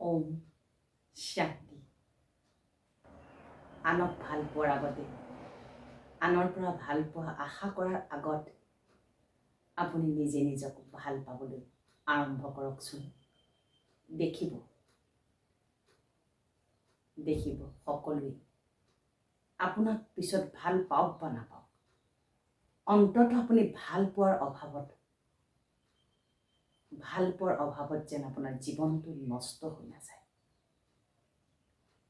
ওম শান্তি। আনক ভালো পোৱাৰ আগতে, আনৰ পৰা ভালো পোৱা আশা কৰাৰ আগত আপুনি নিজে নিজক ভালো পাবলৈ আৰম্ভ কৰকচোন। দেখিব। দেখিব সকলোৱে। আপোনাক পিছত ভালো পাওক বা নাপাওক। অন্ততঃ আপুনি ভাল পোৱাৰ অভাৱত ভাল পোৱাৰ অভাৱত যেন আপোনাৰ জীৱনটো নষ্ট হৈ নাযায়।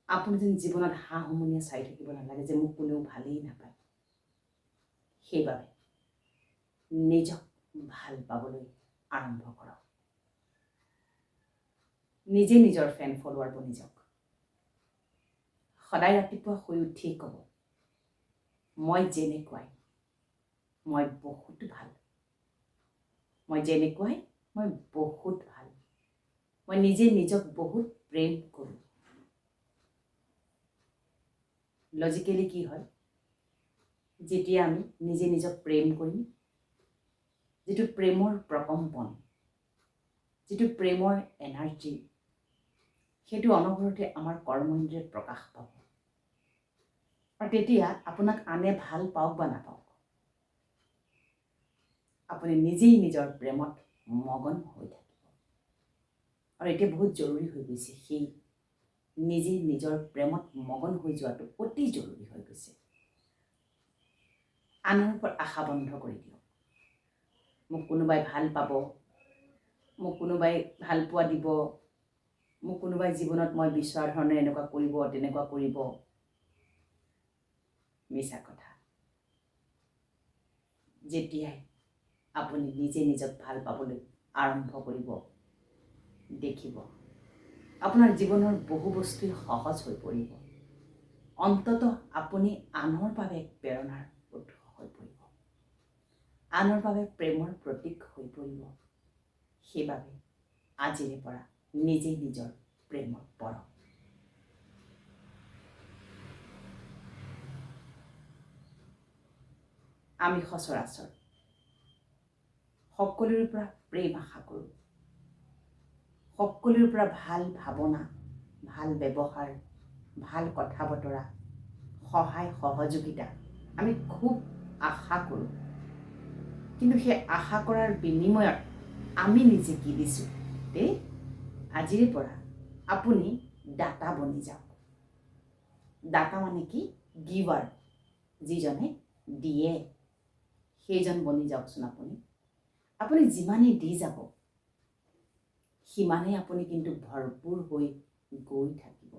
আপুনি যেন জীৱনত হাঁহ হুমুনিয়া চাই থাকিব নালাগে যে মোক কোনেও ভালেই নাপায়। সেইবাবে নিজক ভাল পাবলৈ আৰম্ভ কৰক। নিজে নিজৰ ফেন ফলোৱাৰ বনি যাওক। সদায় ৰাতিপুৱা শুই উঠিয়েই ক'ব মই যেনেকুৱাই মই বহুত ভাল। মই যেনেকুৱাই মই বহুত ভাল। মই নিজে নিজক বহুত প্ৰেম কৰোঁ। লজিকেলি কি হয়? যেতিয়া আমি নিজে নিজক প্ৰেম কৰিম যিটো প্ৰেমৰ প্ৰকম্পন যিটো প্ৰেমৰ এনাৰ্জি সেইটো অনবৰতে আমাৰ কৰ্মেন্দ্ৰিয়ত প্ৰকাশ পাব। আৰু তেতিয়া আপোনাক আনে ভাল পাওক বা নাপাওক। আপুনি নিজেই নিজৰ প্ৰেমত মগন হৈ থাকিব। আৰু এতিয়া বহুত জৰুৰী হৈ গৈছে সেই নিজে নিজৰ প্ৰেমত মগন হৈ যোৱাটো অতি জৰুৰী হৈ গৈছে। আনৰ ওপৰত আশা বন্ধ কৰি দিয়ক। মোক কোনোবাই ভাল পাব মোক কোনোবাই ভাল পোৱা দিব মোক কোনোবাই জীৱনত মই বিচৰা ধৰণে এনেকুৱা কৰিব তেনেকুৱা কৰিব। মিছা কথা। যেতিয়াই আপুনি নিজে নিজক ভালো পাবলৈ আৰম্ভ কৰিব, দেখিব। আপোনাৰ জীৱনৰ বহু বস্তুৱেই সহজ হৈ পৰিব। অন্ততঃ আপুনি আনৰ বাবে প্ৰেৰণাৰ উৎস হৈ পৰিব। আনৰ বাবে প্ৰেমৰ প্ৰতীক হৈ পৰিব। সেইবাবে আজিৰে পৰা নিজে নিজৰ প্ৰেমত পৰক। আমি সচৰাচৰ সকলোৰে পৰা প্ৰেম আশা কৰোঁ। সকলোৰে পৰা ভাল ভাৱনা ভাল ব্যৱহাৰ ভাল কথা বতৰা সহায় সহযোগিতা আমি খুব আশা কৰোঁ। কিন্তু সেই আশা কৰাৰ বিনিময়ত আমি নিজে কি দিছোঁ দেই আজিৰে পৰা আপুনি দাতা বনি যাওক। দাতা মানে কি? গিভাৰ যিজনে দিয়ে সেইজন বনি যাওকচোন আপুনি। আপুনি যিমানেই দি যাব সিমানেই আপুনি কিন্তু ভৰপূৰ হৈ গৈ থাকিব।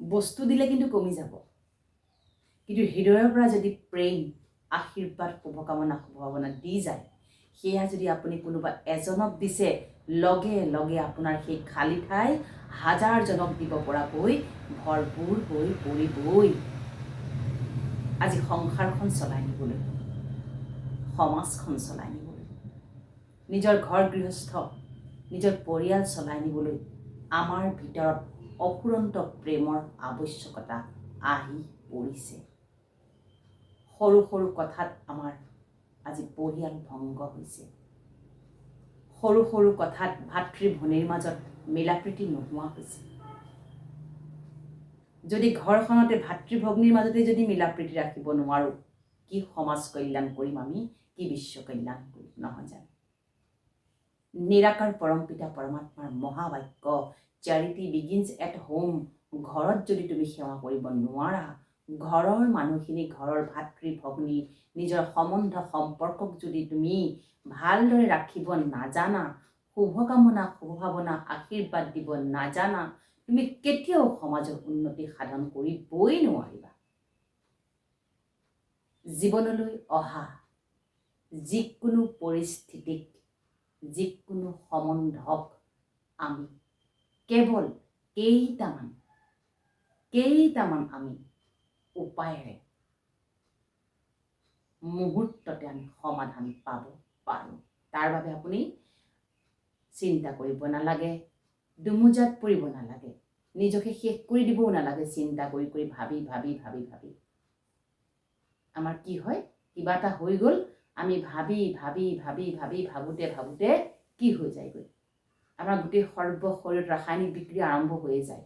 বস্তু দিলে কিন্তু কমি যাব। কিন্তু হৃদয়ৰ পৰা যদি প্ৰেম আশীৰ্বাদ শুভকামনা শুভকামনা দি যায় সেয়া যদি আপুনি কোনোবা এজনক দিছে লগে লগে আপোনাৰ সেই খালী ঠাই হাজাৰজনক দিব পৰাকৈ ভৰপূৰ হৈ পৰিবই। আজি সংসাৰখন চলাই নিবলৈ। সমাজখন চলাই নিবলৈ। নিজৰ ঘৰ গৃহস্থ, নিজৰ পৰিয়াল চলাই নিবলৈ আমাৰ ভিতৰত অফুৰন্ত প্ৰেমৰ আৱশ্যকতা আহি পৰিছে। সৰু সৰু কথাত আমাৰ আজি পৰিয়াল ভংগ হৈছে। সৰু সৰু কথাত ভাতৃ ভনীৰ মাজত মিলা প্ৰীতি নোহোৱা হৈছে। যদি ঘৰখনতে ভাতৃ ভগ্নীৰ মাজতে যদি মিলা প্ৰীতি ৰাখিব নোৱাৰোঁ কি সমাজ কল্যাণ কৰিম আমি, কি বিশ্ব কল্যাণ কৰিম নহয় নিৰাকাৰ পৰম পিতা পৰমাত্মাৰ মহাবাক্য চেৰিটি বিগিনছ এট হোম ঘৰত যদি তুমি সেৱা কৰিব নোৱাৰা, ঘৰৰ মানুহখিনি ঘৰৰ ভাতৃ, ভগ্নী, নিজৰ সম্বন্ধ, সম্পৰ্কক যদি তুমি ভালদৰে ৰাখিব নাজানা শুভকামনা শুভভাৱনা আশীৰ্বাদ দিব নাজানা, তুমি কেতিয়াও সমাজৰ উন্নতি সাধন কৰিবই নোৱাৰিবা। জীৱনলৈ অহা যিকোনো পৰিস্থিতিক, যিকোনো সম্বন্ধক আমি কেৱল কেইটামান কেইটামান আমি উপায়েৰে মুহূৰ্ততে আমি সমাধান পাব পাৰোঁ। তাৰ বাবে আপুনি চিন্তা কৰিব নালাগে, দুমোজাত পৰিব নালাগে, নিজকে শেষ কৰি দিবও নালাগে, চিন্তা কৰি কৰি ভাবি ভাবি ভাবি ভাবি। আমাৰ কি হয়? কিবা এটা হৈ গ'ল? আমি ভাবি ভাবি ভাবি ভাবি, ভাবোঁতে ভাবোঁতে কি হৈ যায়গৈ আমাৰ গোটেই সৰ্ব শৰীৰত ৰাসায়নিক বিক্ৰিয়া আৰম্ভ হৈয়ে যায়।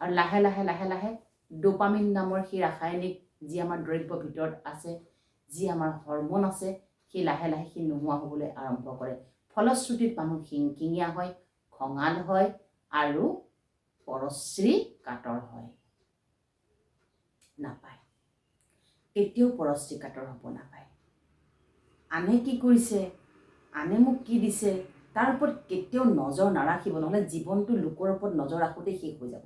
আৰু লাহে লাহে লাহে লাহে ডোপামিন নামৰ সেই ৰাসায়নিক যি আমাৰ দ্ৰব্য ভিতৰত আছে, যি আমাৰ হৰমন আছে, সেই লাহে লাহে সি নোহোৱা হ'বলৈ আৰম্ভ কৰে। ফলশ্ৰুতিত মানুহ খিংখিঙীয়া হয়, খঙাল হয় আৰু পৰশ্ৰী কাতৰ হয়। নাপায়। কেতিয়াও পৰশ্ৰী কাতৰ হ'ব নাপায়। আনে কি কৰিছে, আনে মোক কি দিছে, তাৰ ওপৰত কেতিয়াও নজৰ নাৰাখিব, নহ'লে জীৱনটো লোকৰ ওপৰত নজৰ ৰাখোঁতে শেষ হৈ যাব।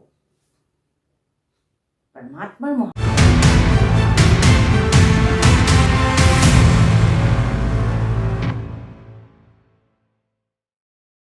পৰমাত্মাৰ মহা